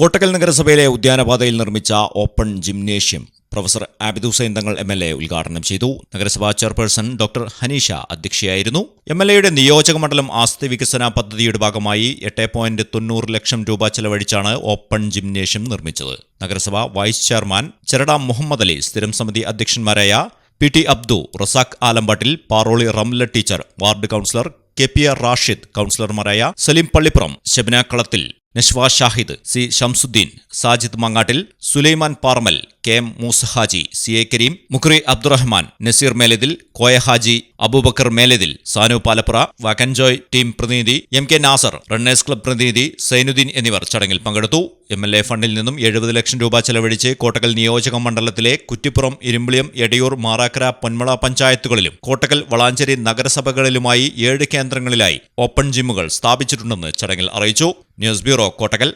കോട്ടക്കൽ നഗരസഭയിലെ ഉദ്യാനപാതയിൽ നിർമ്മിച്ച open gymnasium professor Abid Hussain Thangal M L A ഉദ്ഘാടനം ചെയ്തു. നഗരസഭാ ചെയർപേഴ്സൺ ഡോക്ടർ ഹനീഷ അധ്യക്ഷയായിരുന്നു. എം എൽ എയുടെ നിയോജക മണ്ഡലം ആസ്തി വികസന പദ്ധതിയുടെ ഭാഗമായി എട്ട് പോയിന്റ് തൊണ്ണൂറ് ലക്ഷം രൂപ ചെലവഴിച്ചാണ് ഓപ്പൺ ജിംനേഷ്യം നിർമ്മിച്ചത്. നഗരസഭ വൈസ് ചെയർമാൻ ചെറട മുഹമ്മദ് അലി സ്ഥിരം സമിതി അധ്യക്ഷന്മാരായ P T Abdu Razak Alampattil Paroli Ramla teacher ward councillor K P R Rashid കൌൺസിലർമാരായ Saleem Pallippuram Kalathil Nashwa Shahid C Shamsuddin Sajid Mangattil Sulaiman Parmal K M Moosahaji C A Kareem Mukhri Abdurahman Naseer Melathil Koya Haji Abubakar Melathil Sanu Palappura വകൻജോയ് team പ്രതിനിധി M K Nasar runners club പ്രതിനിധി സൈനുദ്ദീൻ എന്നിവർ ചടങ്ങിൽ പങ്കെടുത്തു. M L A ഫണ്ടിൽ നിന്നും എഴുപത് ലക്ഷം രൂപ ചെലവഴിച്ച് കോട്ടക്കൽ നിയോജക മണ്ഡലത്തിലെ കുറ്റിപ്പുറം ഇരുമ്പിളിയം എടയൂർ മാറാക്കര പൊന്മള പഞ്ചായത്തുകളിലും കോട്ടക്കൽ വളാഞ്ചേരി നഗരസഭകളിലുമായി ഏഴ് കേന്ദ്രങ്ങളിലായി ഓപ്പൺ ജിമ്മുകൾ സ്ഥാപിച്ചിട്ടുണ്ടെന്ന് ചടങ്ങിൽ അറിയിച്ചു. News bureau Kottakkal